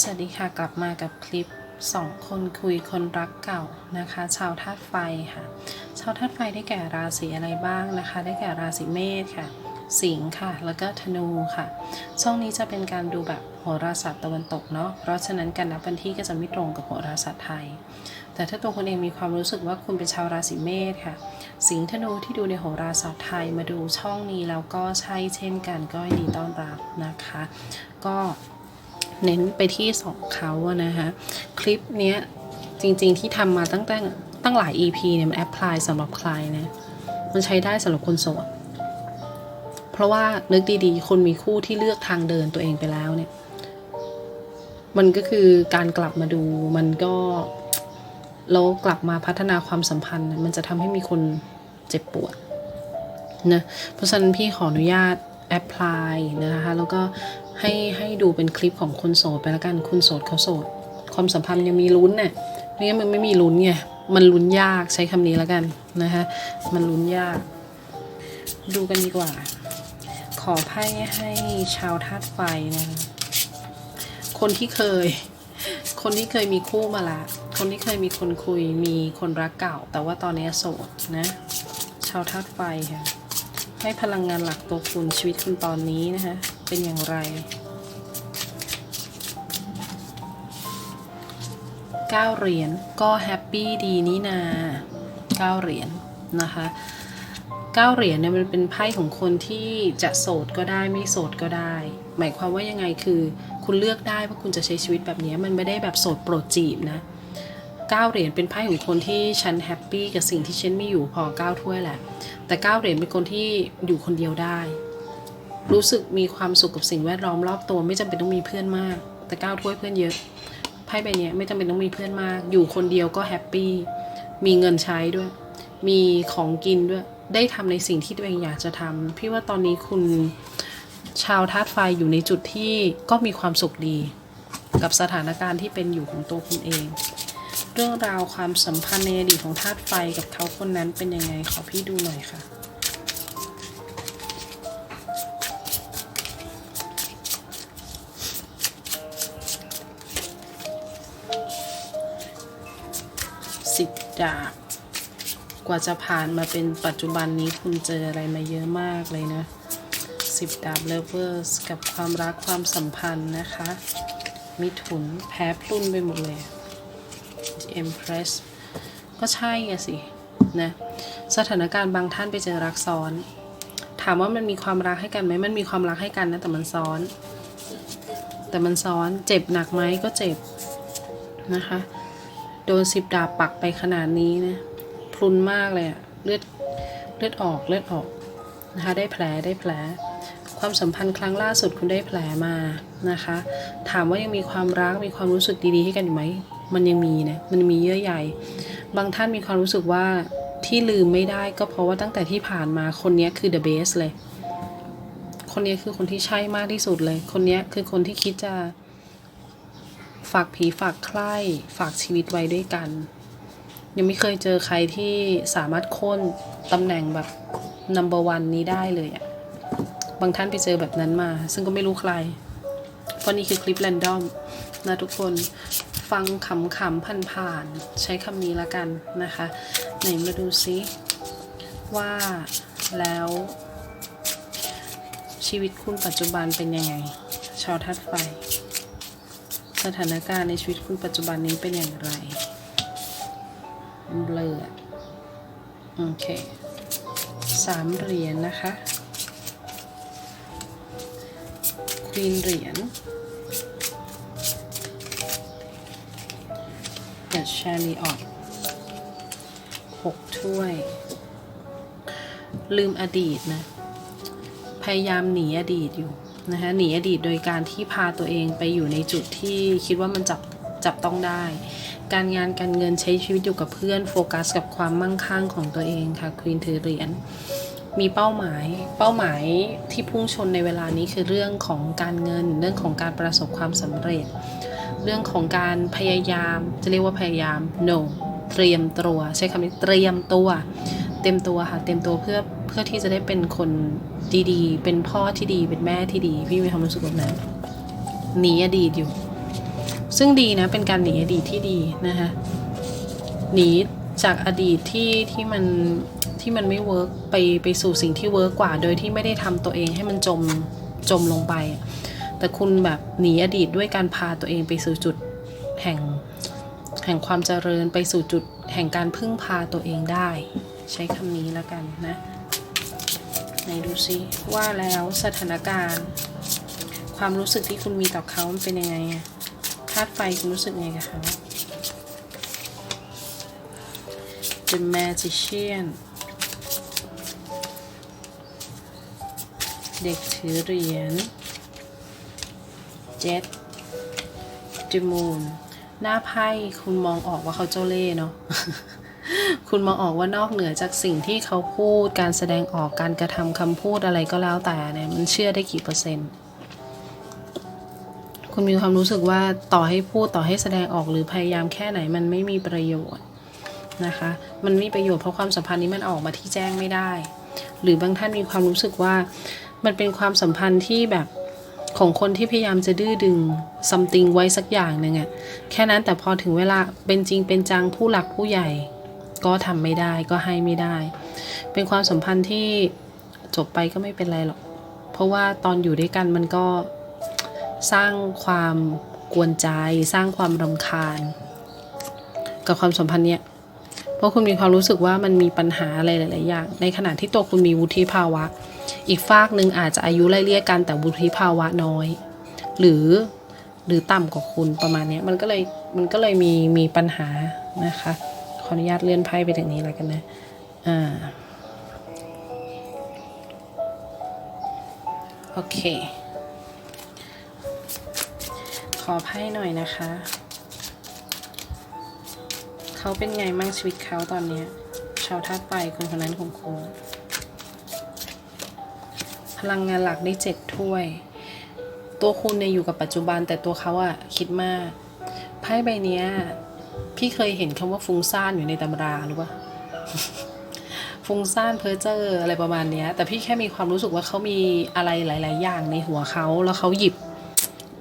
สวัสดีค่ะกลับมากับคลิปสองคนคุยคนรักเก่านะคะ ชาวธาตุไฟค่ะ ชาวธาตุไฟได้แก่ราศีอะไรบ้างนะคะ ได้แก่ราศีเมษค่ะ สิงค์ค่ะ แล้วก็ธนูค่ะ ช่องนี้จะเป็นการดูแบบโหราศาสตร์ตะวันตกเนาะเพราะฉะนั้นการนับวันที่ก็จะไม่ตรงกับโหราศาสตร์ไทย แต่ถ้าตัวคุณเองมีความรู้สึกว่าคุณเป็นชาวราศีเมษค่ะ สิงห์ธนูที่ดูในโหราศาสตร์ไทยมาดูช่องนี้แล้วก็ใช่เช่นกันก็ยินดีต้อนรับนะคะ ก็ เน้นไปที่สองเขาอะนะคะคลิปเนี้ยจริงๆที่ทำมาตั้งแต่ตั้งหลาย EP เนี่ยมันแอพพลายสำหรับใครนะมันใช้ได้สำหรับคนโสดเพราะว่านึกดีๆ คนมีคู่ที่เลือกทางเดินตัวเองไปแล้วเนี่ย มันก็คือการกลับมาดูมันก็แล้วกลับมาพัฒนาความสัมพันธ์ มันจะทำให้มีคนเจ็บปวดนะเพราะฉะนั้นพี่ขออนุญาตแอพพลายนะคะแล้วก็ ให้ให้ดูเป็นคลิปของคนโสดไปแล้วกันคุณโสดเขาโสด ความสัมพันธ์ยังมีลุ้นเนี่ยไม่งั้นมันไม่มีลุ้นไงมันลุ้นยากใช้คำนี้แล้วกันนะคะมันลุ้นยาก ดูกันดีกว่า ขอไพ่ให้ชาวธาตุไฟนะคนที่เคย คนที่เคยมีคู่มาละ คนที่เคยมีคนคุยมีคนรักเก่า แต่ว่าตอนนี้โสดนะ ชาวธาตุไฟค่ะให้พลังงานหลักตัวคุณชีวิตคุณตอนนี้นะคะ เป็นอย่างไรเก้าเหรียญก็แฮปปี้ดีนี่นาเก้าเหรียญนะคะเก้าเหรียญเนี่ยมันเป็นไพ่ของคนที่จะโสดก็ได้ไม่โสดก็ได้ หมายความว่ายังไงคือ คุณเลือกได้ว่าคุณจะใช้ชีวิตแบบนี้มันไม่ได้แบบโสดโปรดจีบนะเก้าเหรียญเป็นไพ่ของคนที่ฉันแฮปปี้กับสิ่งที่ฉันมีอยู่พอเก้าถ้วยแหละแต่เก้าเหรียญเป็นคนที่อยู่คนเดียวได้ รู้สึกมีความสุขกับสิ่งแวดล้อมรอบตัว ไม่จำเป็นต้องมีเพื่อนมาก แต่ก้าวถ้วยเพื่อนเยอะไพ่ใบนี้ไม่จำเป็นต้องมีเพื่อนมาก อยู่คนเดียวก็แฮปปี้มีเงินใช้ด้วย มีของกินด้วย ได้ทำในสิ่งที่ตัวเองอยากจะทำพี่ว่าตอนนี้คุณชาวธาตุไฟอยู่ในจุดที่ก็มีความสุขดี กับสถานการณ์ที่เป็นอยู่ของตัวคุณเอง เรื่องราวความสัมพันธ์ในอดีตของธาตุไฟกับเขาคนนั้นเป็นยังไงขอพี่ดูหน่อยค่ะ สิบดาบกว่าจะผ่านมาเป็นปัจจุบันนี้คุณเจออะไรมาเยอะมากเลยนะสิบดาบเลเวอร์สกับความรักความสัมพันธ์นะคะ มิถุนแพ้พลุ่นไปหมดเลย Empress ก็ใช่อะสินะสถานการณ์บางท่านไปเจอรักซ้อน ถามว่ามันมีความรักให้กันไหมมันมีความรักให้กันนะแต่มันซ้อน แต่มันซ้อนเจ็บหนักไหมก็เจ็บนะคะ โดนสิบดาบปักไปขนาดนี้นะพรุนมากเลยอะเลือดเลือดออกเลือดออกนะคะได้แผลได้แผล ความสัมพันธ์ครั้งล่าสุดคุณได้แผลมานะคะ ถามว่ายังมีความรักมีความรู้สึกดีๆให้กันอยู่ไหมมันยังมีนะมันมีเยื่อใยบางท่านมีความรู้สึกว่าที่ลืมไม่ได้ก็เพราะว่าตั้งแต่ที่ผ่านมาคนนี้คือ the best เลย คนนี้คือคนที่ใช่มากที่สุดเลย คนนี้คือคนที่คิดจะ ฝากผีฝากใคร่ฝากชีวิตไว้ด้วยกัน ยังไม่เคยเจอใครที่สามารถโค่นตำแหน่งแบบ number one นี้ได้เลยอะบางท่านไปเจอแบบนั้นมา ซึ่งก็ไม่รู้ใคร เพราะนี่คือคลิปแรนดอมนะทุกคนฟังขำๆผ่านๆใช้คำนี้ละกันนะคะ ไหนมาดูซิว่าแล้วชีวิตคุณปัจจุบันเป็นยังไง ชาวธาตุไฟ สถานการณ์ในชีวิตคุณปัจจุบันนี้เป็นอย่างไรเบลอโอเคสามเหรียญนะคะควีนเหรียญเดอะชาลีออตหกถ้วย ลืมอดีตนะ พยายามหนีอดีตอยู่ นะคะหนีอดีตโดยการที่พาตัวเองไปอยู่ในจุดที่คิดว่ามันจับจับต้องได้ การงานการเงินใช้ชีวิตอยู่กับเพื่อนโฟกัสกับความมั่งคั่งของตัวเองค่ะควีนถือเหรียญมีเป้าหมาย เป้าหมายที่พุ่งชนในเวลานี้คือเรื่องของการเงิน เรื่องของการประสบความสำเร็จ เรื่องของการพยายาม จะเรียกว่าพยายาม no เตรียมตัว ใช้คำนี้เตรียมตัว เต็มตัวค่ะ เต็มตัวเพื่อ พื่อที่จะได้เป็นคนดีๆ เป็นพ่อที่ดี เป็นแม่ที่ดี พี่มีความรู้สึกแบบนั้นหนีอดีตอยู่ ซึ่งดีนะ เป็นการหนีอดีตที่ดีนะคะหนีจากอดีตที่ที่มันที่มันไม่เวิร์กไปไปสู่สิ่งที่เวิร์กกว่า โดยที่ไม่ได้ทำตัวเองให้มันจมจมลงไป แต่คุณแบบหนีอดีตด้วยการพาตัวเองไปสู่จุดแห่งแห่งความเจริญไปสู่จุดแห่งการพึ่งพาตัวเองได้ ใช้คำนี้แล้วกันนะ ไหนดูซิว่าแล้วสถานการณ์ ความรู้สึกที่คุณมีต่อเขามันเป็นยังไงอะธาตุไฟคุณรู้สึกยังไงกับเขา The Magician เด็กถือเหรียญ Jet The Moon หน้าไพ่คุณมองออกว่าเขาเจ้าเล่ห์เนาะ คุณมองออกว่านอกเหนือจากสิ่งที่เขาพูด การแสดงออกการกระทำคำพูดอะไรก็แล้วแต่เนี่ยมันเชื่อได้กี่เปอร์เซ็นต์ คุณมีความรู้สึกว่าต่อให้พูดต่อให้แสดงออกหรือพยายามแค่ไหนมันไม่มีประโยชน์นะคะ มันไม่มีประโยชน์เพราะความสัมพันธ์นี้มันออกมาที่แจ้งไม่ได้ หรือบางท่านมีความรู้สึกว่ามันเป็นความสัมพันธ์ที่แบบของคนที่พยายามจะดื้อดึง something ไว้สักอย่างหนึ่งอะแค่นั้นแต่พอถึงเวลาเป็นจริงเป็นจังผู้หลักผู้ใหญ่ ก็ทำไม่ได้ก็ให้ไม่ได้ เป็นความสัมพันธ์ที่จบไปก็ไม่เป็นไรหรอก เพราะว่าตอนอยู่ด้วยกันมันก็สร้างความกวนใจ สร้างความรำคาญ กับความสัมพันธ์เนี้ยเพราะคุณมีความรู้สึกว่ามันมีปัญหาอะไรหลาย ๆ อย่าง ในขณะที่ตัวคุณมีวุฒิภาวะ อีกฝากหนึ่งอาจจะอายุไล่เลี่ยกันแต่วุฒิภาวะน้อย หรือหรือต่ำกว่าคุณประมาณนี้มันก็เลยมันก็เลยมีมีปัญหานะคะ ขออนุญาตเลื่อนไพ่ไปถึงนี้แล้วกันนะ อ่า โอเค ขอไพ่หน่อยนะคะ เขาเป็นไงมั่งชีวิตเขาตอนนี้ ชาวธาตุไฟคนคนนั้นของคุณพลังงานหลักได้เจ็ดถ้วย ตัวคุณเนี่ยอยู่กับปัจจุบันแต่ตัวเขาอะคิดมาก ไพ่ใบเนี้ย พี่เคยเห็นคำว่าฟุ้งซ่านอยู่ในตำราหรือเปล่าฟุ้งซ่านเพ้อเจ้ออะไรประมาณเนี้ย แต่พี่แค่มีความรู้สึกว่าเขามีอะไรหลาย ๆ อย่างในหัวเขาแล้วเขาหยิบ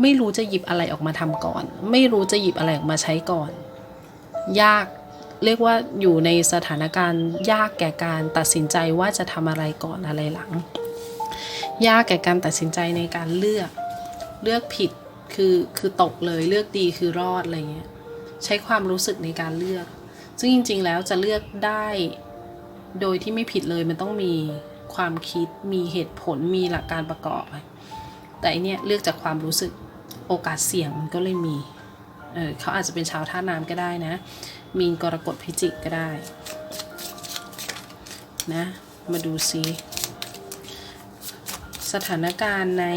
ไม่รู้จะหยิบอะไรออกมาทำก่อน ไม่รู้จะหยิบอะไรออกมาใช้ก่อน ยากเรียกว่าอยู่ในสถานการณ์ยากแก่การตัดสินใจว่าจะทำอะไรก่อนอะไรหลัง ยากแก่การตัดสินใจในการเลือก เลือกผิดคือคือตกเลยเลือกดีคือรอดอะไรเงี้ย ใช้ความรู้สึกในการเลือก ซึ่งจริง ๆ แล้วจะเลือกได้ โดยที่ไม่ผิดเลยมันต้องมีความคิดมีเหตุผลมีหลักการประกอบ แต่อันเนี้ยเลือกจากความรู้สึกโอกาสเสี่ยงมันก็เลยมีเออเขาอาจจะเป็นชาวท่าน้ำก็ได้นะ มีนกรกฎพิจิกก็ได้นะมาดูซิสถานการณ์ใน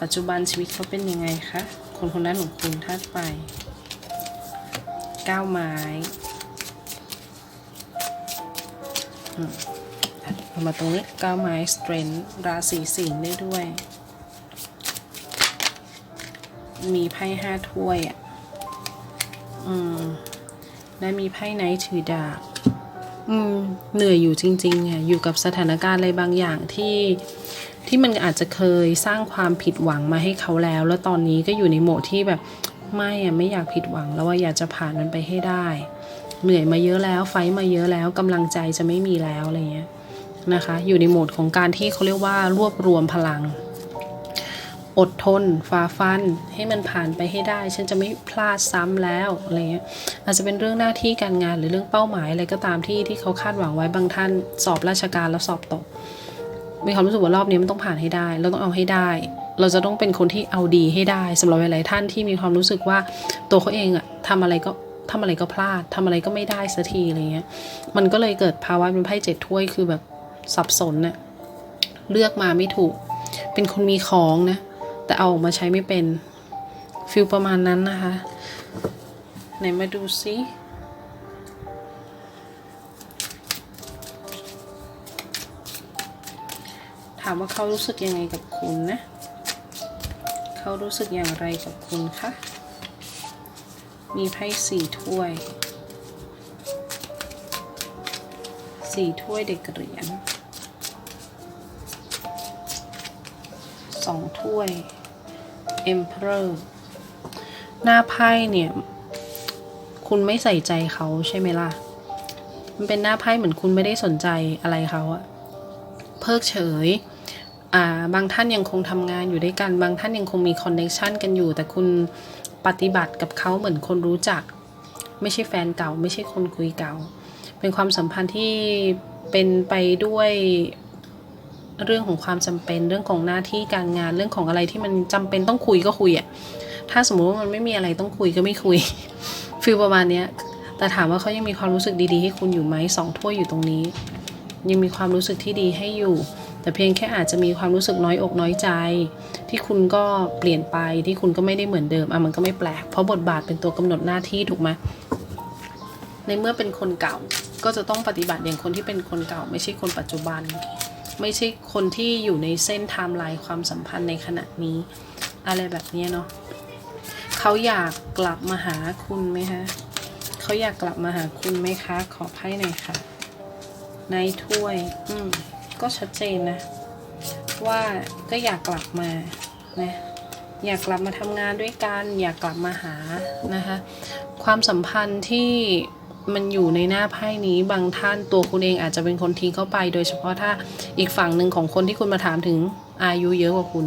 ปัจจุบันชีวิตเขาเป็นยังไงคะ คนคนนั้นของคุณธาตุไฟ ก้าไม้อืมเอามาตรงนี้ก้าไม้ strength ราศีสิงห์ได้ด้วย มีไพ่ห้าถ้วยอะอืมและมีไพ่ไนท์ถือดาบอืมเหนื่อยอยู่จริงๆอะอยู่กับสถานการณ์อะไรบางอย่างที่ที่มันอาจจะเคยสร้างความผิดหวังมาให้เขาแล้ว แล้วตอนนี้ก็อยู่ในโหมดที่แบบ ไม่อะไม่อยากผิดหวังแล้วว่าอยากจะผ่านมันไปให้ได้ เหนื่อยมาเยอะแล้วไฟมาเยอะแล้วกำลังใจจะไม่มีแล้วอะไรเงี้ยนะคะ อยู่ในโหมดของการที่เขาเรียกว่ารวบรวมพลัง อดทนฝ่าฟัน ให้มันผ่านไปให้ได้ ฉันจะไม่พลาดซ้ำแล้วอะไรเงี้ยอาจจะเป็นเรื่องหน้าที่การงานหรือเรื่องเป้าหมายอะไรก็ตามที่ที่เขาคาดหวังไว้บางท่าน สอบราชการแล้วสอบตกมีความรู้สึกว่ารอบนี้มันต้องผ่านให้ได้ เราต้องเอาให้ได้ เราจะต้องเป็นคนที่เอาดีให้ได้สำหรับหลายๆท่านที่มีความรู้สึกว่าตัวเขาเองอะทำอะไรก็ทำอะไรก็พลาดทำอะไรก็ไม่ได้สักทีอะไรเงี้ย มันก็เลยเกิดภาวะเป็นไพ่เจ็ดถ้วยคือแบบสับสนน่ะเลือกมาไม่ถูก เป็นคนมีของนะ แต่เอาออกมาใช้ไม่เป็นฟิลประมาณนั้นนะคะ ไหนมาดูซิถามว่าเขารู้สึกยังไงกับคุณนะ เขารู้สึกอย่างไรกับคุณคะ มีไพ่สี่ถ้วย สี่ถ้วยเด็กเหรียญสองถ้วย Emperor หน้าไพ่เนี่ย คุณไม่ใส่ใจเขาใช่ไหมล่ะ มันเป็นหน้าไพ่เหมือนคุณไม่ได้สนใจอะไรเขาอะเพิกเฉย บางท่านยังคงทำงานอยู่ด้วยกัน บางท่านยังคงมีคอนเนคชันกันอยู่ แต่คุณปฏิบัติกับเขาเหมือนคนรู้จัก ไม่ใช่แฟนเก่า ไม่ใช่คนคุยเก่า เป็นความสัมพันธ์ที่เป็นไปด้วยเรื่องของความจำเป็นเรื่องของหน้าที่การงานเรื่องของอะไรที่มันจำเป็นต้องคุยก็คุยอะถ้าสมมุติว่ามันไม่มีอะไรต้องคุยก็ไม่คุยฟีลประมาณเนี้ยแต่ถามว่าเขายังมีความรู้สึกดีๆ ให้คุณอยู่ไหมสองถ้วยอยู่ตรงนี้ ยังมีความรู้สึกที่ดีให้อยู่ แต่เพียงแค่อาจจะมีความรู้สึกน้อยอกน้อยใจ ที่คุณก็เปลี่ยนไปที่คุณก็ไม่ได้เหมือนเดิมอะมันก็ไม่แปลกเพราะบทบาทเป็นตัวกำหนดหน้าที่ถูกไหมในเมื่อเป็นคนเก่าก็จะต้องปฏิบัติอย่างคนที่เป็นคนเก่า ไม่ใช่คนปัจจุบัน ไม่ใช่คนที่อยู่ในเส้นไทม์ไลน์ความสัมพันธ์ในขณะนี้ อะไรแบบนี้เนาะเขาอยากกลับมาหาคุณไหมคะเขาอยากกลับมาหาคุณไหมคะ ขอไพ่หน่อยค่ะในถ้วย อืม ก็ชัดเจนนะ ว่าก็อยากกลับมานะอยากกลับมาทำงานด้วยกัน อยากกลับมาหานะคะความสัมพันธ์ที่มันอยู่ในหน้าไพ่นี้บางท่านตัวคุณเองอาจจะเป็นคนทิ้งเข้าไป โดยเฉพาะถ้าอีกฝั่งหนึ่งของคนที่คุณมาถามถึงอายุเยอะกว่าคุณ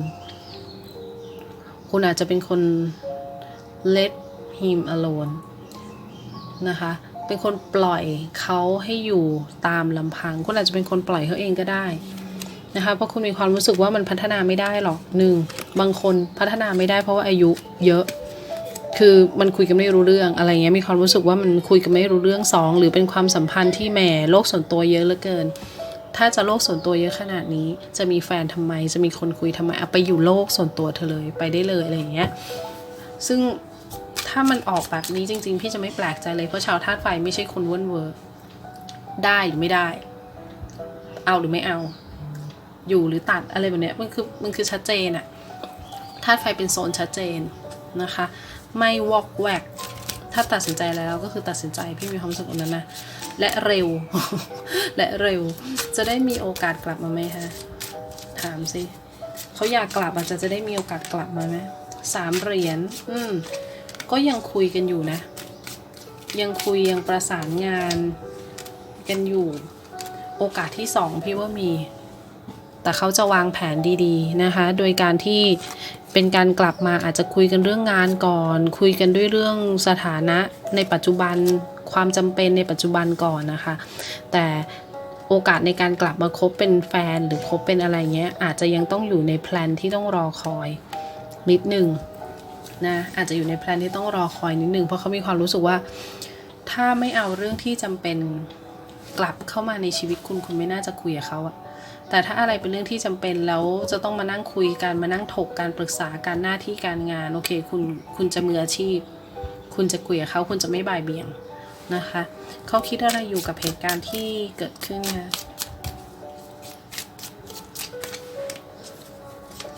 คุณอาจจะเป็นคน let him alone นะคะ เป็นคนปล่อยเขาให้อยู่ตามลำพัง คุณอาจจะเป็นคนปล่อยเขาเองก็ได้นะคะเพราะคุณมีความรู้สึกว่ามันพัฒนาไม่ได้หรอกหนึ่งบางคนพัฒนาไม่ได้เพราะว่าอายุเยอะ คือมันคุยกันไม่รู้เรื่องอะไรเงี้ยมีความรู้สึกว่ามันคุยกันไม่รู้เรื่องสองหรือเป็นความสัมพันธ์ที่แหมโลกส่วนตัวเยอะเหลือเกิน ถ้าจะโลกส่วนตัวเยอะขนาดนี้ จะมีแฟนทำไม จะมีคนคุยทำไมเอาไปอยู่โลกส่วนตัวเธอเลยไปได้เลยอะไรเงี้ยซึ่ง ถ้ามันออกแบบนี้จริง ๆ พี่จะไม่แปลกใจเลย เพราะชาวธาตุไฟไม่ใช่คนเว่นเวอร์ได้หรือไม่ได้ เอาหรือไม่เอา อยู่หรือตัดอะไรแบบเนี้ยมันคือมันคือชัดเจนอะธาตุไฟเป็นโซนชัดเจนนะคะ ไม่วอกแวก ถ้าตัดสินใจแล้วก็คือตัดสินใจพี่มีความสึกแบบนั้นนะ และเร็ว และเร็ว จะได้มีโอกาสกลับมาไหมคะถามสิเขาอยากกลับอาจจะจะได้มีโอกาสกลับมาไหมสามเหรียญอืม ก็ยังคุยกันอยู่นะ ยังคุยยังประสานงานกันอยู่ โอกาสที่สองพี่ว่ามี แต่เขาจะวางแผนดีๆนะคะ โดยการที่เป็นการกลับมาอาจจะคุยกันเรื่องงานก่อน คุยกันด้วยเรื่องสถานะในปัจจุบันความจำเป็นในปัจจุบันก่อนนะคะ แต่โอกาสในการกลับมาคบเป็นแฟนหรือคบเป็นอะไรเงี้ยอาจจะยังต้องอยู่ในแพลนที่ต้องรอคอยนิดหนึ่ง นะอาจจะอยู่ในแพลนที่ต้องรอคอยนิดนึงเพราะเขามีความรู้สึกว่า ถ้าไม่เอาเรื่องที่จำเป็นกลับเข้ามาในชีวิตคุณคุณไม่น่าจะคุยกับเขาอะแต่ถ้าอะไรเป็นเรื่องที่จำเป็นแล้วจะต้องมานั่งคุยกันมานั่งถกการปรึกษาการหน้าที่การงานโอเคคุณคุณจะมืออาชีพ คุณจะคุยกับเขาคุณจะไม่บ่ายเบี่ยงนะคะเขาคิดอะไรอยู่กับเหตุการณ์ที่เกิดขึ้นคะ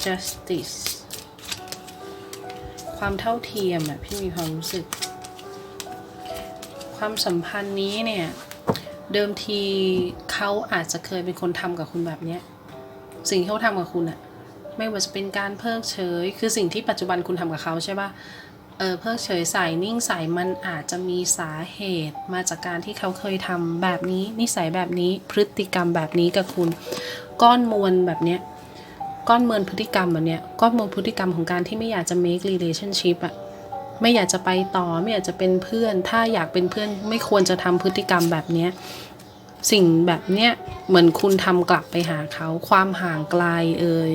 justice ความเท่าเทียมอะพี่มีความรู้สึก ความสัมพันธ์นี้เนี่ย เดิมทีเขาอาจจะเคยเป็นคนทำกับคุณแบบเนี้ย สิ่งที่เขาทำกับคุณอะไม่ว่าจะเป็นการเพิกเฉย คือสิ่งที่ปัจจุบันคุณทำกับเขาใช่ปะเออเพิกเฉยใส่นิ่งใส่มันอาจจะมีสาเหตุมาจากการที่เขาเคยทำแบบนี้ นิสัยแบบนี้พฤติกรรมแบบนี้กับคุณ ก้อนมวลแบบเนี้ย ก้อนเมินพฤติกรรมแบบเนี้ยก้อนเมวลพฤติกรรมของการที่ไม่อยากจะ make relationship อะไม่อยากจะไปต่อไม่อยากจะเป็นเพื่อน ถ้าอยากเป็นเพื่อนไม่ควรจะทำพฤติกรรมแบบเนี้ยสิ่งแบบเนี้ยเหมือนคุณทำกลับไปหาเขาความห่างไกลเอ่ย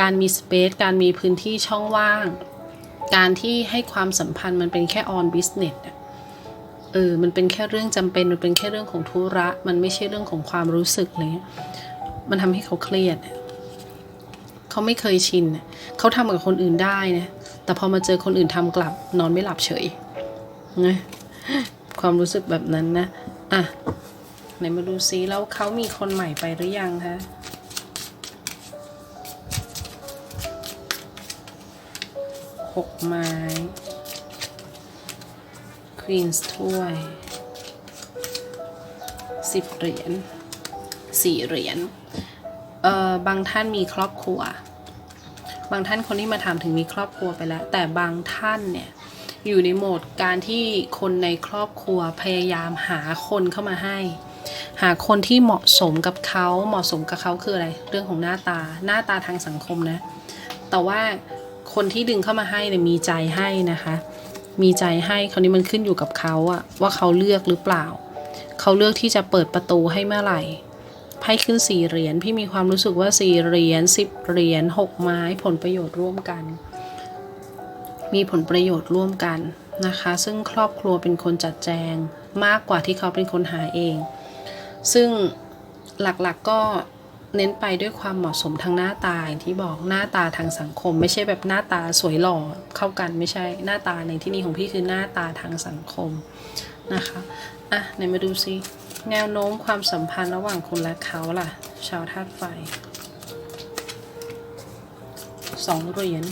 การมีสเปซการมีพื้นที่ช่องว่าง การที่ให้ความสัมพันธ์มันเป็นแค่ on business อะเออ มันเป็นแค่เรื่องจำเป็น มันเป็นแค่เรื่องของธุระ มันไม่ใช่เรื่องของความรู้สึกเลย มันทำให้เขาเครียด เขาไม่เคยชิน เขาทำกับคนอื่นได้นะ แต่พอมาเจอคนอื่นทำกลับนอนไม่หลับเฉยนะความรู้สึกแบบนั้นนะ อะ ไหนมาดูซิแล้วเขามีคนใหม่ไปหรือยังคะหกไม้ ควีนส์ถ้วยสิบเหรียญสี่เหรียญ เอ่อบางท่านมีครอบครัว บางท่านคนที่มาถามถึงมีครอบครัวไปแล้ว แต่บางท่านเนี่ยอยู่ในโหมดการที่คนในครอบครัวพยายามหาคนเข้ามาให้ หาคนที่เหมาะสมกับเขาเหมาะสมกับเขาคืออะไร เรื่องของหน้าตาหน้าตาทางสังคมนะ แต่ว่าคนที่ดึงเข้ามาให้เนี่ยมีใจให้นะคะ มีใจให้คราวนี้มันขึ้นอยู่กับเขาอะว่าเขาเลือกหรือเปล่า เขาเลือกที่จะเปิดประตูให้เมื่อไหร่ ไพ่ขึ้นสี่เหรียญพี่มีความรู้สึกว่าสี่เหรียญสิบเหรียญหกไม้ผลประโยชน์ร่วมกัน มีผลประโยชน์ร่วมกันนะคะ ซึ่งครอบครัวเป็นคนจัดแจงมากกว่าที่เขาเป็นคนหาเอง ซึ่งหลักๆกก็เน้นไปด้วยความเหมาะสมทางหน้าตาอย่างที่บอกหน้าตาทางสังคม ไม่ใช่แบบหน้าตาสวยหล่อเข้ากันไม่ใช่หน้าตาในที่นี้ของพี่คือหน้าตาทางสังคมนะคะอะไหนมาดูซิ แนวโน้มความสัมพันธ์ระหว่างคุณและเขาล่ะ ชาวธาตุไฟสองเหรียญ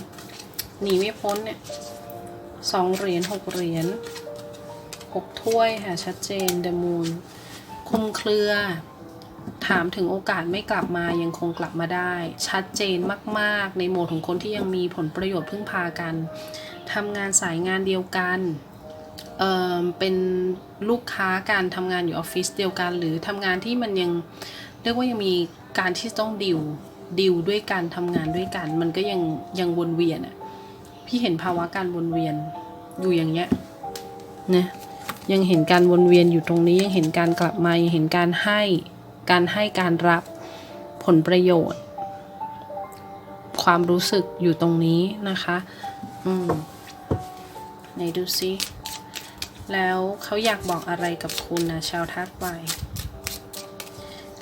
หนีไม่พ้นเนี่ยสองเหรียญหกเหรียญหกถ้วยค่ะ ชัดเจนเดมูนคุมเครือ ถามถึงโอกาสไม่กลับมายังคงกลับมาได้ ชัดเจนมาก ๆ ในโหมดของคนที่ยังมีผลประโยชน์พึ่งพากันทำงานสายงานเดียวกัน เเป็นลูกค้าการทำงานอยู่ออฟฟิศเดียวกัน หรือทำงานที่มันยังเรียกว่ายังมีการที่ต้องดิวดิวด้วยการทำงานด้วยกัน มันก็ยังยังวนเวียนอะพี่เห็นภาวะการวนเวียนอยู่อย่างเงี้ยนะยังเห็นการวนเวียนอยู่ตรงนี้ยังเห็นการกลับมายังเห็นการให้การให้การรับผลประโยชน์ ความรู้สึกอยู่ตรงนี้นะคะ อืมไหนดูซิ แล้วเขาอยากบอกอะไรกับคุณนะชาวธาตุไฟ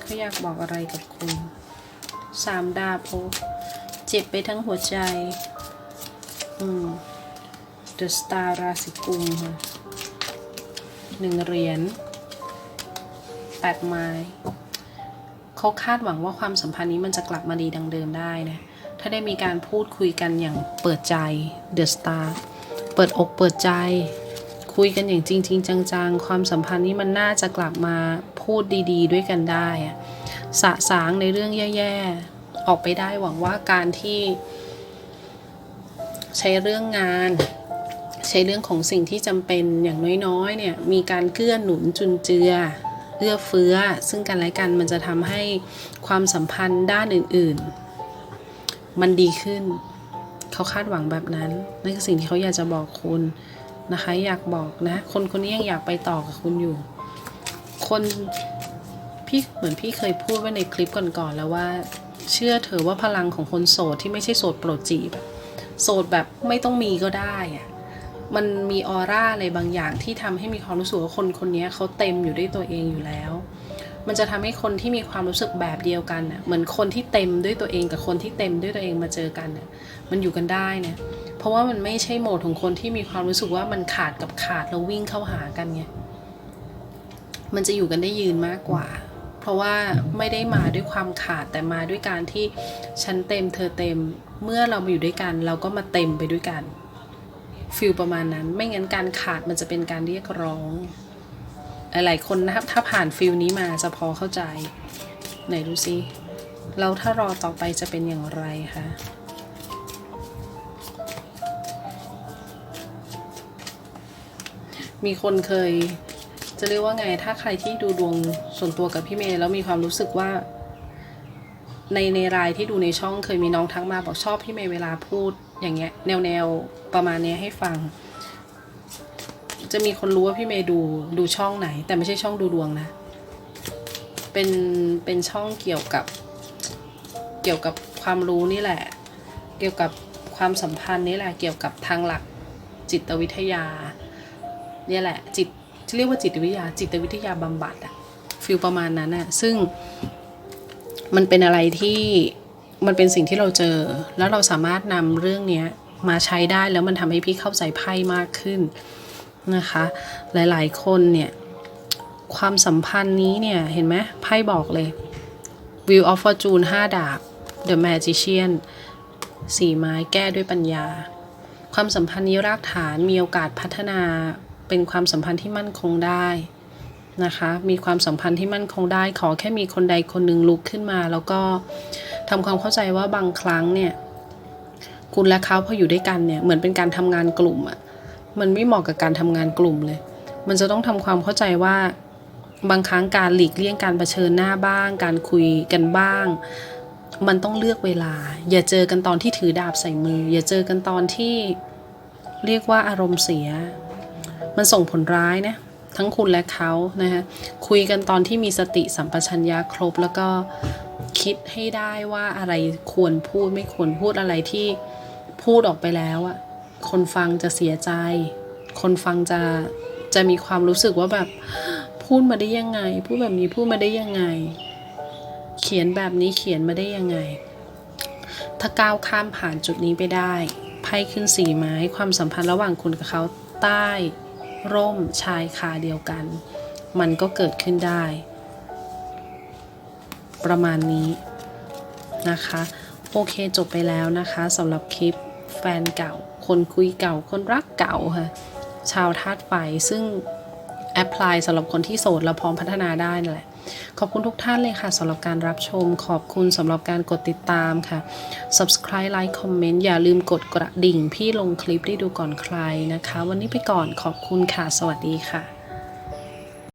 เขาอยากบอกอะไรกับคุณสามดาบโอเจ็บไปทั้งหัวใจ อืม The Star ราศีกุมค่ะหนึ่งเหรียญแปดไม้เขาคาดหวังว่าความสัมพันธ์นี้มันจะกลับมาดีดังเดิมได้นะ ถ้าได้มีการพูดคุยกันอย่างเปิดใจ The Star เปิดอกเปิดใจ คุยกันอย่างจริงๆจังๆ ความสัมพันธ์นี้มันน่าจะกลับมาพูดดี ๆ ด้วยกันได้อะสะสางในเรื่องแย่ๆ ออกไปได้หวังว่าการที่ใช้เรื่องงาน ใช้เรื่องของสิ่งที่จำเป็นอย่างน้อยๆ เนี่ยมีการเกื้อหนุนจุนเจือเอื้อเฟื้อ ซึ่งกันและกันมันจะทำให้ความสัมพันธ์ด้านอื่นๆ มันดีขึ้น เขาคาดหวังแบบนั้น นั่นคือสิ่งที่เขาอยากจะบอกคุณ นะคะ อยากบอกนะ คนคนนี้ยังอยากไปต่อกับคุณอยู่ คนพี่เหมือนพี่เคยพูดไว้ในคลิปก่อนๆแล้วว่า เชื่อเถอะว่าพลังของคนโสดที่ไม่ใช่โสดโปรดจีบโสดแบบไม่ต้องมีก็ได้อะมันมีออร่าอะไรบางอย่างที่ทำให้มีความรู้สึกว่าคนคนนี้เขาเต็มอยู่ด้วยตัวเองอยู่แล้ว มันจะทำให้คนที่มีความรู้สึกแบบเดียวกันน่ะเหมือนคนที่เต็มด้วยตัวเองกับคนที่เต็มด้วยตัวเองมาเจอกันน่ะมันอยู่กันได้เนี่ย เพราะว่ามันไม่ใช่โหมดของคนที่มีความรู้สึกว่ามันขาดกับขาดแล้ววิ่งเข้าหากันไงมันจะอยู่กันได้ยืนมากกว่า เพราะว่าไม่ได้มาด้วยความขาดแต่มาด้วยการที่ฉันเต็มเธอเต็มเมื่อเรามาอยู่ด้วยกัน เราก็มาเต็มไปด้วยกันฟิลประมาณนั้น ไม่งั้นการขาดมันจะเป็นการเรียกร้อง หลายๆคนนะครับ ถ้าผ่านฟิลนี้มาจะพอเข้าใจ ไหนดูซิแล้วถ้ารอต่อไปจะเป็นอย่างไรคะ มีคนเคย จะเรียกว่าไง ถ้าใครที่ดูดวงส่วนตัวกับพี่เมย์แล้วมีความรู้สึกว่า ในในรายที่ดูในช่องเคยมีน้องทักมาบอกชอบพี่เมย์เวลาพูดอย่างเงี้ย แนวแนวประมาณนี้ให้ฟัง จะมีคนรู้ว่าพี่เมย์ดูดูช่องไหน แต่ไม่ใช่ช่องดูดวงนะ เป็นเป็นช่องเกี่ยวกับ เกี่ยวกับความรู้นี่แหละ เกี่ยวกับความสัมพันธ์นี่แหละเกี่ยวกับทางหลักจิตวิทยา เนี่ยแหละจิตจะเรียกว่าจิตวิทยา จิตวิทยาบำบัดอะฟิลประมาณนั้นอะซึ่งมันเป็นอะไรที่มันเป็นสิ่งที่เราเจอ แล้วเราสามารถนำเรื่องเนี้ยมาใช้ได้แล้วมันทำให้พี่เข้าใจไพ่มากขึ้นนะคะ หลายๆคนเนี่ย ความสัมพันธ์นี้เนี่ยเห็นไหมไพ่บอกเลย Wheel of Fortune 5 ดาบ The Magician สี่ไม้แก้ด้วยปัญญา ความสัมพันธ์นี้รากฐานมีโอกาสพัฒนา เป็นความสัมพันธ์ที่มั่นคงได้นะคะ มีความสัมพันธ์ที่มั่นคงได้ ขอแค่มีคนใดคนหนึ่งลุกขึ้นมา แล้วก็ทำความเข้าใจว่าบางครั้งเนี่ย คุณและเขาพออยู่ด้วยกันเนี่ย เหมือนเป็นการทำงานกลุ่มอะมันไม่เหมาะกับการทำงานกลุ่มเลย มันจะต้องทำความเข้าใจว่าบางครั้งการหลีกเลี่ยงการเผชิญหน้าบ้าง การคุยกันบ้าง มันต้องเลือกเวลา อย่าเจอกันตอนที่ถือดาบใส่มือ อย่าเจอกันตอนที่เรียกว่าอารมณ์เสีย มันส่งผลร้ายนะทั้งคุณและเขานะคะคุยกันตอนที่มีสติสัมปชัญญะครบ แล้วก็คิดให้ได้ว่าอะไรควรพูดไม่ควรพูดอะไรที่พูดออกไปแล้วอะคนฟังจะเสียใจ คนฟังจะจะมีความรู้สึกว่าแบบพูดมาได้ยังไง พูดแบบนี้พูดมาได้ยังไง เขียนแบบนี้เขียนมาได้ยังไง ถ้าก้าวข้ามผ่านจุดนี้ไปได้ไพ่ขึ้นสีไม้ความสัมพันธ์ระหว่างคุณกับเขาใต้ ร่มชายคาเดียวกัน มันก็เกิดขึ้นได้ ประมาณนี้นะคะ โอเคจบไปแล้วนะคะสำหรับคลิปแฟนเก่า คนคุยเก่า คนรักเก่าค่ะ ชาวธาตุไฟซึ่งแอพพลายสำหรับคนที่โสดและพร้อมพัฒนาได้นั่นแหละ ขอบคุณทุกท่านเลยค่ะสำหรับการรับชม ขอบคุณสำหรับการกดติดตามค่ะ subscribe like comment อย่าลืมกดกระดิ่งพี่ลงคลิปได้ดูก่อนใครนะคะ วันนี้ไปก่อนขอบคุณค่ะ สวัสดีค่ะ